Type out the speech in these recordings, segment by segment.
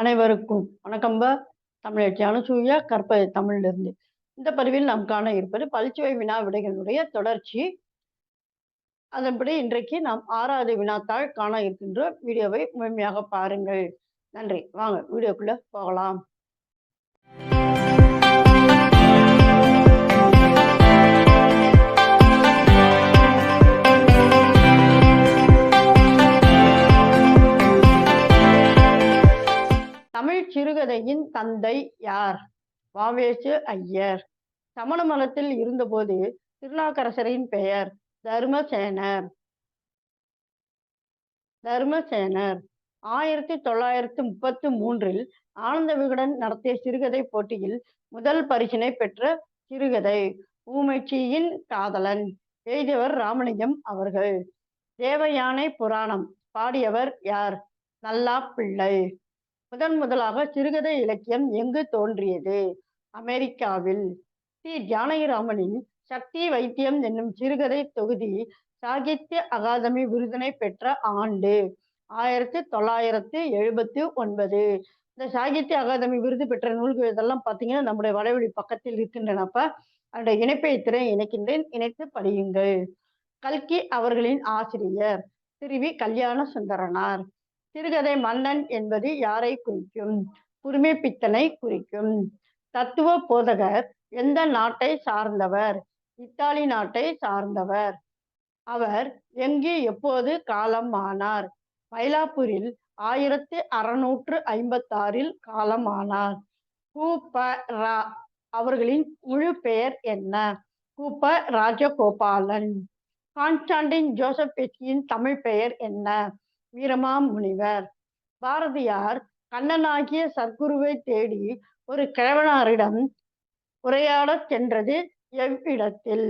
அனைவருக்கும் வணக்கம்ப தமிழச்சி அனுசூயா கற்பது தமிழிலிருந்து. இந்த பதிவில் நாம் காண இருப்பது பல்சுவை வினா விடைகளுடைய தொடர்ச்சி. அதன்படி இன்றைக்கு நாம் ஆறாவது வினாத்தாள் காண இருக்கின்ற வீடியோவை முழுமையாக பாருங்கள். நன்றி. வாங்க வீடியோக்குள்ள போகலாம். தமிழ் தந்தை யார்? வாவேசு ஐயர். சமண மதத்தில் இருந்தபோது திருநாக்கரசரின் பெயர் தர்மசேனர். தர்மசேனர். ஆயிரத்தி தொள்ளாயிரத்தி முப்பத்தி மூன்றில் ஆனந்த விகடன் நடத்திய சிறுகதை போட்டியில் முதல் பரிசினை பெற்ற சிறுகதை ஊமைச்சியின் காதலன். எழுதியவர் ராமலிங்கம் அவர்கள். தேவயானை புராணம். பாடியவர் யார்? நல்லா பிள்ளை. முதன் முதலாக சிறுகதை இலக்கியம் எங்கு தோன்றியது? அமெரிக்காவில். சி. ஜானகிராமனின் சக்தி வைத்தியம் என்னும் சிறுகதை தொகுதி சாகித்ய அகாதமி விருதினை பெற்ற ஆண்டு ஆயிரத்தி தொள்ளாயிரத்தி எழுபத்தி ஒன்பது. இந்த சாகித்ய அகாதமி விருது பெற்ற நூல்கள் இதெல்லாம் பார்த்தீங்கன்னா நம்முடைய வடவெளி பக்கத்தில் இருக்கின்றனப்ப அதனுடைய இணைப்பை திரை இணைக்கின்றேன். இணைத்து படியுங்கள். கல்கி அவர்களின் ஆசிரியர் திருவி கல்யாண சுந்தரனார் சிறுகதை மன்னன் என்பது யாரை குறிக்கும்? புதுமை பித்தனை குறிக்கும். தத்துவ போதகர் எந்த நாட்டை சார்ந்தவர்? இத்தாலி நாட்டை சார்ந்தவர். அவர் எங்கே எப்போது காலம் ஆனார்? மயிலாப்பூரில் ஆயிரத்தி அறுநூற்று ஐம்பத்தாறில் காலமானார் கு ரா அவர்களின் முழு பெயர் என்ன? கூப்ப ராஜகோபாலன். கான்ஸ்டாண்டின் ஜோசப் பெஸ்கியின் தமிழ் பெயர் என்ன? வீரமாம் முனிவர். பாரதியார் கண்ணனாகிய சத்குருவை தேடி ஒரு கிழவனாரிடம் உரையாடச் சென்றது எவ்விடத்தில்?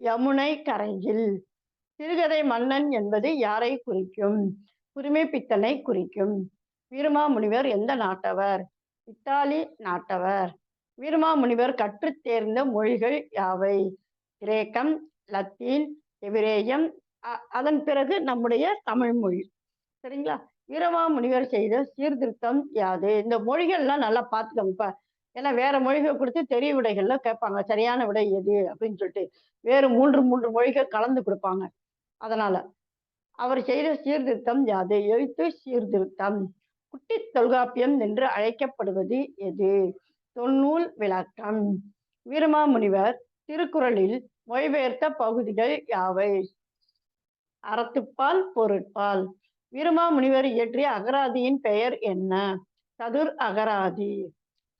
யமுனை கரையில். சிறுகதை மன்னன் என்பது யாரை குறிக்கும்? புதுமை பித்தனை குறிக்கும். வீரமாமுனிவர் எந்த நாட்டவர்? இத்தாலி நாட்டவர். வீரமாமுனிவர் கற்றுத் தேர்ந்த மொழிகள் யாவை? கிரேக்கம் லத்தீன் எபிரேயம் அதன் பிறகு நம்முடைய தமிழ் மொழி. சரிங்களா? வீரமா முனிவர் செய்த சீர்திருத்தம் யாது? இந்த மொழிகள்லாம் நல்லா பார்த்துக்கோங்க இப்ப ஏன்னா வேற மொழிகள் கொடுத்து தெரிய விடைகள்ல கேட்பாங்க. சரியான விடை எது? அப்படின்னு சொல்லிட்டு வேறு மூன்று மூன்று மொழிகள் கலந்து கொடுப்பாங்க. அதனால அவர் செய்த சீர்திருத்தம் யாது? எழுத்து சீர்திருத்தம். குட்டி தொல்காப்பியம் என்று அழைக்கப்படுவது எது? தொன்னூல் விளக்கம். வீரமாமுனிவர் திருக்குறளில் மொழிபெயர்த்த பகுதிகள் யாவை? அறத்துப்பால் பொருட்பால். வீரமாமுனிவர் இயற்றிய அகராதியின் பெயர் என்ன? சதுர் அகராதி.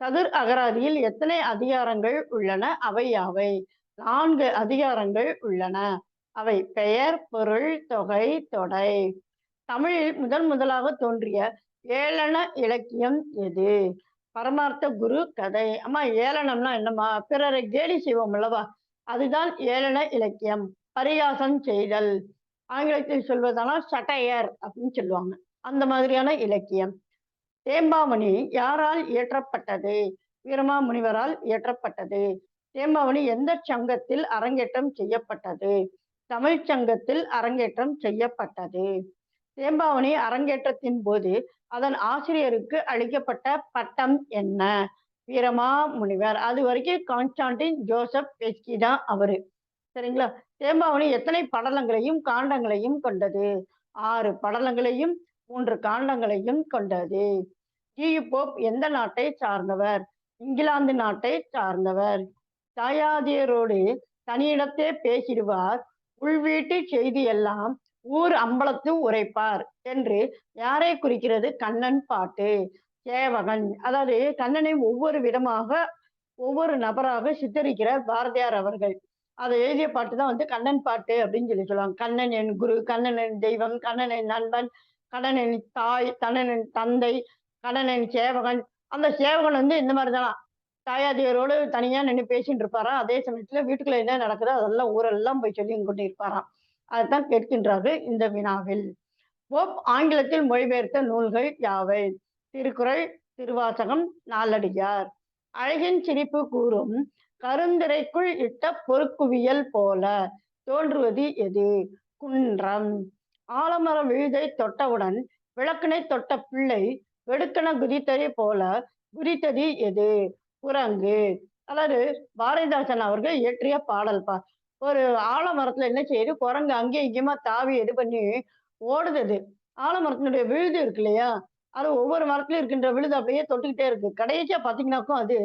சதுர் அகராதியில் எத்தனை அதிகாரங்கள் உள்ளன? அவை யாவை? நான்கு அதிகாரங்கள் உள்ளன. அவை பெயர் பொருள் தொகை தொடை. தமிழில் முதன் முதலாக தோன்றிய ஏளன இலக்கியம் எது? பரமார்த்த குரு கதை. அம்மா ஏளனம்னா என்னம்மா? பிறரை கேலி செய்வோம் அல்லவா? அதுதான் ஏளன இலக்கியம். பரிகாசம் செய்தல். ஆங்கிலத்தில் சொல்வதானால் சட்டையர் அப்படின்னு சொல்லுவாங்க. அந்த மாதிரியான இலக்கியம். தேம்பாவணி யாரால் இயற்றப்பட்டது? வீரமா முனிவரால் இயற்றப்பட்டது. தேம்பாவணி எந்த சங்கத்தில் அரங்கேற்றம் செய்யப்பட்டது? தமிழ் சங்கத்தில் அரங்கேற்றம் செய்யப்பட்டது. தேம்பாவணி அரங்கேற்றத்தின் போது அதன் ஆசிரியருக்கு அளிக்கப்பட்ட பட்டம் என்ன? வீரமா முனிவர் அது வரைக்கும் கான்ஸ்டான்டின் ஜோசப் பெஸ்கி தான் அவரு. சரிங்களா? தேம்பாவணி எத்தனை படலங்களையும் காண்டங்களையும் கொண்டது? ஆறு படலங்களையும் மூன்று காண்டங்களையும் கொண்டது. ஜி போப் எந்த நாட்டை சார்ந்தவர்? இங்கிலாந்து நாட்டை சார்ந்தவர். தாயாதியரோடு தனியிடத்தே பேசிடுவார். உள்வீட்டு செய்தி எல்லாம் ஊர் அம்பலத்து உரைப்பார் என்று யாரை குறிக்கிறது? கண்ணன் பாட்டு. சேவகன். அதாவது கண்ணனை ஒவ்வொரு விதமாக ஒவ்வொரு நபராக சித்தரிக்கிறார் பாரதியார் அவர்கள். அதை எழுதிய பாட்டு தான் வந்து கண்ணன் பாட்டு அப்படின்னு சொல்லி சொல்லுவாங்க. கண்ணன் என் குரு கண்ணன் என் தெய்வம் கண்ணன் என் நண்பன் கண்ணன் என் தாய் கண்ணன் என் தந்தை கண்ணன் என் சேவகன். அந்த சேவகன் வந்து இந்த மாதிரி தானா தாயாதியரோடு தனியா நின்று பேசிட்டு இருப்பாராம் அதே சமயத்துல வீட்டுக்குள்ள என்ன நடக்குதோ அதெல்லாம் ஊரெல்லாம் போய் சொல்லி கொண்டு இருப்பாராம். அதுதான் கேட்கின்றார்கள் இந்த வினாவில். போப் ஆங்கிலத்தில் மொழிபெயர்த்த நூல்கள் யாவை? திருக்குறள் திருவாசகம் நாலடியார். அழகின் சிரிப்பு கூறும் கருந்திரைக்குள் இட்ட பொறுக்குவியல் போல தோன்றுவது எது? குன்றம். ஆலமர விழுதை தொட்டவுடன் விளக்கினை தொட்ட பிள்ளை வெடுக்கன குதித்ததை போல குதித்தது எது? குரங்கு. அதாவது பாரதிதாசன் அவர்கள் இயற்றிய பாடல் பா ஒரு ஆலமரத்துல என்ன செய்யுது குரங்கு அங்கேயும் இங்கேயுமா தாவி இது பண்ணி ஓடுது ஆலமரத்தினுடைய விழுது இருக்கு இல்லையா? அது ஒவ்வொரு மரத்துலயும் இருக்கின்ற விழுது அப்படியே தொட்டுக்கிட்டே இருக்கு. கடைசியா பாத்தீங்கன்னாக்கும் அது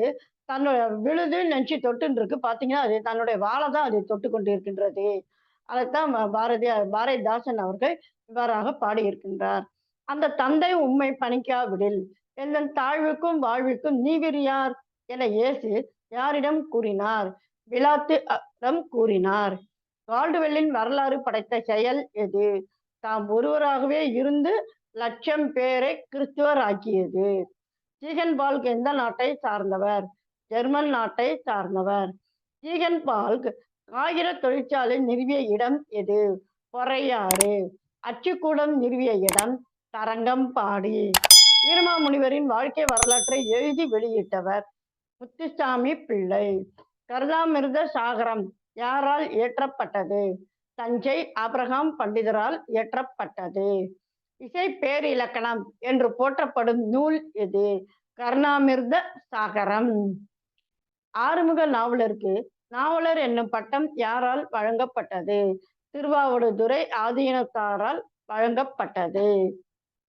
தன்னோட விழுது நெஞ்சு தொட்டுன்னு இருக்கு பாத்தீங்கன்னா அது தன்னுடைய வாழை தான் அதை தொட்டு கொண்டு இருக்கின்றது அதைத்தான் பாரதியார் பாரதிதாசன் அவர்கள் இவ்வாறாக பாடியிருக்கின்றார். அந்த தந்தை உம்மை பணிக்காவிடில் எந்தன் தாழ்வுக்கும் வாழ்வுக்கும் நீவிரியார் என இயேசு யாரிடம் கூறினார். விழாத்து அடம் கூறினார். கால்டுவெல்லின் வரலாறு படைத்த செயல் எது? தாம் ஒருவராகவே இருந்து லட்சம் பேரை கிறிஸ்துவர் ஆக்கியது. ஜீகன் பால்க் எந்த நாட்டை சார்ந்தவர்? ஜெர்மன் நாட்டை சார்ந்தவர். ஜீகன் பால்க் காகித தொழிற்சாலை நிறுவிய இடம் எது? பொறையாறு. அச்சுக்கூடம் நிறுவிய இடம் தரங்கம்பாடி. வீரமாமுனிவரின் வாழ்க்கை வரலாற்றை எழுதி வெளியிட்டவர் முத்துசாமி பிள்ளை. கருதாமிருத சாகரம் யாரால் இயற்றப்பட்டது? தஞ்சை ஆபிரகாம் பண்டிதரால் இயற்றப்பட்டது. இசை பேரிலக்கணம் என்று போற்றப்படும் நூல் எது? கருணாமிர்த சாகரம். ஆறுமுக நாவலருக்கு நாவலர் என்னும் பட்டம் யாரால் வழங்கப்பட்டது? திருவாவடுதுறை ஆதீனத்தாரால் வழங்கப்பட்டது.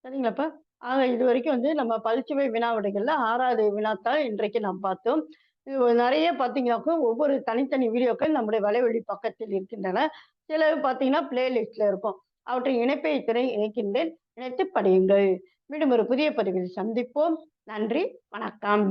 சரிங்களாப்பா? ஆக இது வரைக்கும் வந்து நம்ம பல்சுவை வினாவிடைகள்ல ஆறாவது வினாத்தாள் இன்றைக்கு நாம் பார்த்தோம். இது நிறைய பார்த்தீங்கன்னாக்கும் ஒவ்வொரு தனித்தனி வீடியோக்கள் நம்முடைய வலைவழி பக்கத்தில் இருக்கின்றன. சில பார்த்தீங்கன்னா பிளேலிஸ்ட்ல இருக்கும். அவற்றின் இணைப்பை திரை இணைக்கின்றேன். இணைத்து படியுங்கள். மீண்டும் ஒரு புதிய பதிவில் சந்திப்போம். நன்றி. வணக்கம்.